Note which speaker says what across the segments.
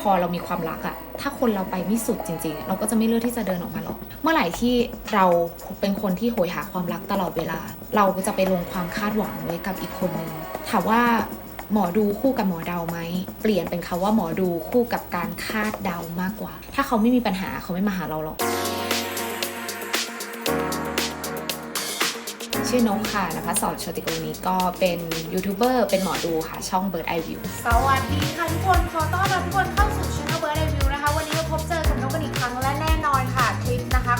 Speaker 1: พอเรามีความรักอะถ้าคนเราไปไม่สุดจริง ๆ เราก็จะไม่เลือกที่จะเดินออกมาหรอก เมื่อไหร่ที่เราเป็นคนที่โหยหาความรักตลอดเวลา เราก็จะไปลงความคาดหวังไว้กับอีกคนนึงถามว่าหมอดูคู่กับหมอเดาไหม เปลี่ยนเป็นคาว่าหมอดูคู่กับการคาดเดามากกว่า ถ้าเขาไม่มีปัญหาเขาไม่มาหาเราหรอกชื่อนกค่ะนภัสสรโชติกุลนี้ก็เป็นยูทูบเบอร์เป็นหมอดูค่ะ ช่อง Bird Eye View
Speaker 2: สวัสดีค่ะทุกคน ขอต้อนรับทุกคน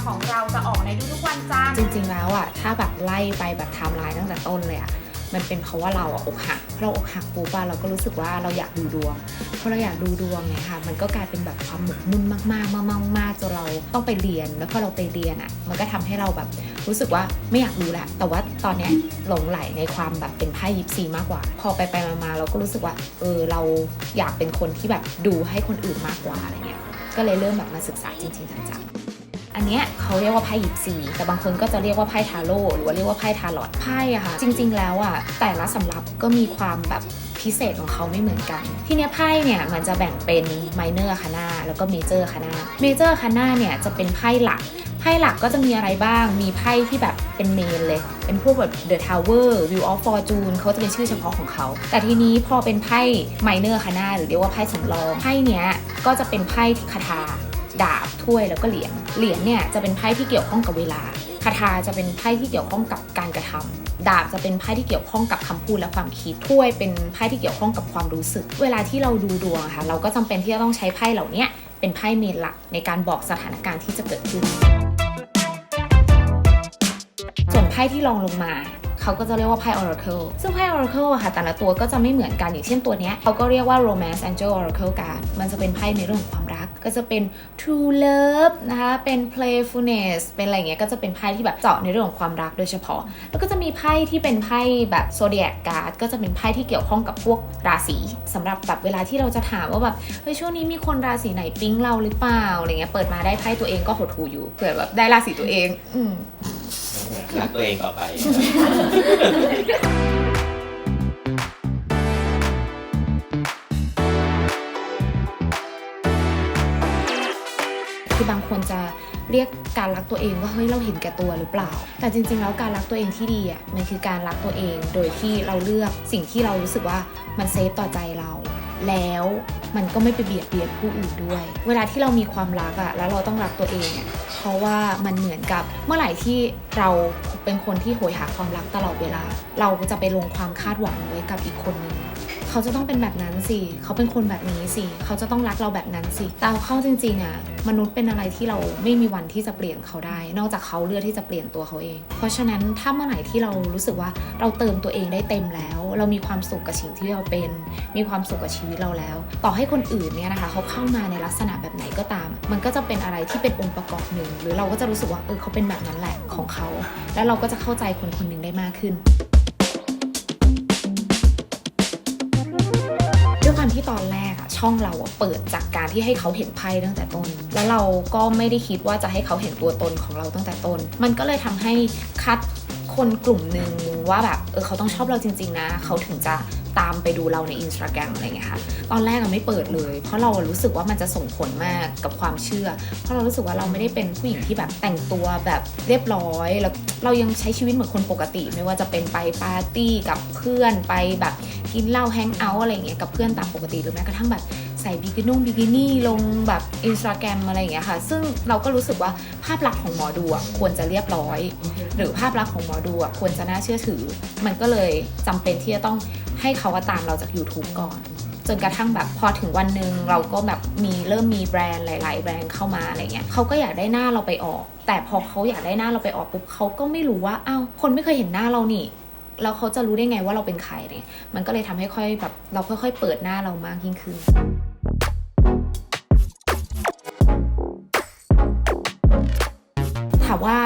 Speaker 2: ของเราจะออกในทุกๆวันจันทร์
Speaker 1: จริงๆแล้วอะถ้าแบบไล่ไปแบบไทม์ไลน์ตั้งแต่ต้นเลยอะมันเป็นเพราะว่าเราอะอกหักเพราะเราอกหักปุ๊บอะเราก็รู้สึกว่าเราอยากดูดวงเพอเราอยากดูดวงเนี่ยค่ะมันก็กลายเป็นแบบความหมกมุ่นมากๆมากๆมากๆจนเราต้องไปเรียนแล้วพอเราไปเรียนอะมันก็ทำให้เราแบบรู้สึกว่าไม่อยากดูแหละ แต่ว่าตอนเนี้ยหลงไหลในความแบบเป็นไพ่ยิปซีมากกว่า พอไปไปมาๆเราก็รู้สึกว่าเออเราอยากเป็นคนที่แบบดูให้คนอื่นมากกว่าอะไรเงี้ยก็เลยเริ่มแบบมาศึกษาจริงๆจังๆ อันเนี้ยเขาเรียกว่าไพ่ยิปซีแต่บางคนก็จะเรียกว่าไพ่ทาโร่หรือว่าเรียกว่าไพ่ทาร์ลอตไพ่อะค่ะ จริง ๆ แล้วอะแต่ละสำรับก็มีความแบบพิเศษของเขาไม่เหมือนกัน ที่เนี้ยไพ่เนี่ยมันจะแบ่งเป็นไมเนอร์คานาแล้วก็เมเจอร์คานาเมเจอร์คานาเนี่ยจะเป็นไพ่หลักไพ่หลักก็จะมีอะไรบ้าง มีไพ่ที่แบบเป็นเมนเลย เป็นพวกแบบ The Tower View of Fortune เขาจะเป็นชื่อเฉพาะของเขา แต่ทีนี้พอเป็นไพ่ไมเนอร์คานาหรือเรียกว่าไพ่สำรอง ไพ่เนี้ยก็จะเป็นไพ่คาถา ดาบถ้วยแล้วก็เหรียญเหรียญเนี่ยจะเป็นไพ่ที่เกี่ยวข้องกับเวลาคาถาจะเป็นไพ่ที่เกี่ยวข้องกับการกระทำดาบจะเป็นไพ่ที่เกี่ยวข้องกับคำพูดและความคิดถ้วยเป็นไพ่ที่เกี่ยวข้องกับความรู้สึก เวลาที่เราดูดวงค่ะเราก็จำเป็นที่จะต้องใช้ไพ่เหล่านี้เป็นไพ่เมนหลักในการบอกสถานการณ์ที่จะเกิดขึ้น ส่วนไพ่ที่รองลงมาเขาก็จะเรียกว่าไพ่ Oracle ซึ่งไพ่ Oracle อะค่ะแต่ละตัวก็จะไม่เหมือนกันอย่างเช่นตัวนี้เขาก็เรียกว่า Romance Angel Oracle card มันจะเป็นไพ่ในเรื่องของ ก็จะเป็น True Love นะคะเป็น Playfulness เป็นอะไรเงี้ยก็จะเป็นไพ่ที่แบบเจาะในเรื่องของความรักโดยเฉพาะ แล้วก็จะมีไพ่ที่เป็นไพ่แบบ Zodiac card ก็จะเป็นไพ่ที่เกี่ยวข้องกับพวกราศีสำหรับแบบเวลาที่เราจะถามว่าแบบเฮ้ยช่วงนี้มีคนราศีไหนปิ๊งเราหรือเปล่าอะไรเงี้ยเปิดมาได้ไพ่ตัวเองก็หดหูอยู่เผื่อแบบได้ราศีตัวเอง อืม
Speaker 3: รักตัวเองต่อไป
Speaker 1: บางคนจะเรียกการรักตัวเองว่าเฮ้ยเราเห็นแก่ตัวหรือเปล่า แต่จริง ๆ แล้วการรักตัวเองที่ดีอะมันคือการรักตัวเองโดยที่เราเลือกสิ่งที่เรารู้สึกว่ามันเซฟต่อใจเรา แล้วมันก็ไม่ไปเบียดเบียนผู้อื่นด้วย เวลาที่เรามีความรักอะแล้วเราต้องรักตัวเองอะเพราะว่ามันเหมือนกับเมื่อไหร่ที่เราเป็นคนที่โหยหาความรักตลอดเวลา เราก็จะไปลงความคาดหวังไว้กับอีกคนหนึ่ง เขาจะต้องเป็นแบบนั้นสิ เขาเป็นคนแบบนี้สิ เขาจะต้องรักเราแบบนั้นสิแต่เอาเข้าจริงๆอะมนุษย์เป็นอะไรที่เราไม่มีวันที่จะเปลี่ยนเขาได้ นอกจากเขาเลือกที่จะเปลี่ยนตัวเขาเอง เพราะฉะนั้นถ้าเมื่อไหร่ที่เรารู้สึกว่าเราเติมตัวเองได้เต็มแล้ว เรามีความสุขกับสิ่งที่เราเป็น มีความสุขกับชีวิตเราแล้ว ต่อให้คนอื่นเนี่ยนะคะ เขาเข้ามาในลักษณะแบบไหนก็ตาม มันก็จะเป็นอะไรที่เป็นองค์ประกอบหนึ่ง หรือเราก็จะรู้สึกว่าเออเขาเป็นแบบนั้นแหละของเขา แล้วเราก็จะเข้าใจคนคนหนึ่งได้มากขึ้น ที่ตอนแรกอะช่องเราอะเปิดจากการที่ให้เขาเห็นไพ่ตั้งแต่ต้น แล้วเราก็ไม่ได้คิดว่าจะให้เขาเห็นตัวตนของเราตั้งแต่ต้น มันก็เลยทำให้คัดคนกลุ่มหนึ่งว่าแบบเออเขาต้องชอบเราจริง ๆ นะ เขาถึงจะตามไปดูเราในอินสตาแกรมอะไรเงี้ยค่ะ ตอนแรกอะไม่เปิดเลย เพราะเรารู้สึกว่ามันจะส่งผลมากกับความเชื่อ เพราะเรารู้สึกว่าเราไม่ได้เป็นผู้หญิงที่แบบแต่งตัวแบบเรียบร้อย แล้วเรายังใช้ชีวิตเหมือนคนปกติ ไม่ว่าจะเป็นไปปาร์ตี้กับเพื่อนไปแบบ กินเหล้าแฮงเอาท์อะไรอย่างเงี้ยกับเพื่อนตามปกติหรือแม้กระทั่งแบบใส่บิกินุ่งบิกินี่ลงแบบอินสตาแกรมอะไรอย่างเงี้ยค่ะ ซึ่งเราก็รู้สึกว่าภาพลักษณ์ของหมอดูอะควรจะเรียบร้อย หรือภาพลักษณ์ของหมอดูอะควรจะน่าเชื่อถือ มันก็เลยจำเป็นที่จะต้องให้เขามาตามเราจาก YouTube ก่อน จนกระทั่งแบบพอถึงวันหนึ่งเราก็แบบมีเริ่มมีแบรนด์หลาย ๆ แบรนด์เข้ามาอะไรเงี้ยเขาก็อยากได้หน้าเราไปออก แต่พอเขาอยากได้หน้าเราไปออกปุ๊บเขาก็ไม่รู้ว่าอ้าวคนไม่เคยเห็นหน้าเรานี่ แล้วเขาจะรู้ได้ไงว่าเราเป็นใครเนี่ยมันก็เลยทำให้ค่อยแบบเราค่อย ๆ เปิดหน้าเรามากยิ่งขึ้นถามว่า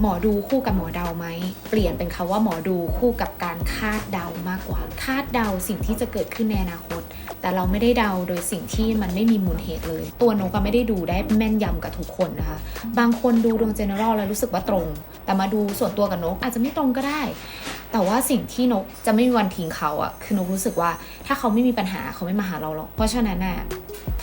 Speaker 1: หมอดูคู่กับหมอเดาไหม เปลี่ยนเป็นคาว่าหมอดูคู่กับการคาดเดามากกว่า คาดเดาสิ่งที่จะเกิดขึ้นในอนาคต แต่เราไม่ได้เดาโดยสิ่งที่มันไม่มีมูลเหตุเลย ตัวนกก็ไม่ได้ดูได้แม่นยำกับทุกคนนะคะ บางคนดูดวง general แล้วรู้สึกว่าตรง แต่มาดูส่วนตัวกับนกอาจจะไม่ตรงก็ได้ แต่ว่าสิ่งที่นกจะไม่มีวันทิ้งเขาอะคือนกรู้สึกว่าถ้าเขาไม่มีปัญหาเขาไม่มาหาเราหรอกเพราะฉะนั้นน่ะ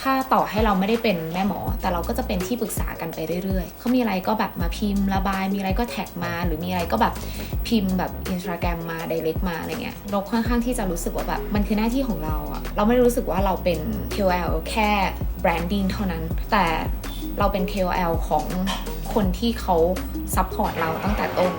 Speaker 1: ถ้าต่อให้เราไม่ได้เป็นแม่หมอ แต่เราก็จะเป็นที่ปรึกษากันไปเรื่อยๆเขามีอะไรก็แบบมาพิมพ์ระบาย มีอะไรก็แท็กมา หรือมีอะไรก็แบบพิมพ์แบบอินสตาแกรมมาไดเรกมาอะไรเงี้ยเราค่อนข้างที่จะรู้สึกว่าแบบมันคือหน้าที่ของเราอะเราไม่ได้รู้สึกว่าเราเป็น KOL แค่แบรนดิ้งเท่านั้น แต่เราเป็น KOL ของคนที่เขาซัพพอร์ตเราตั้งแต่ต้น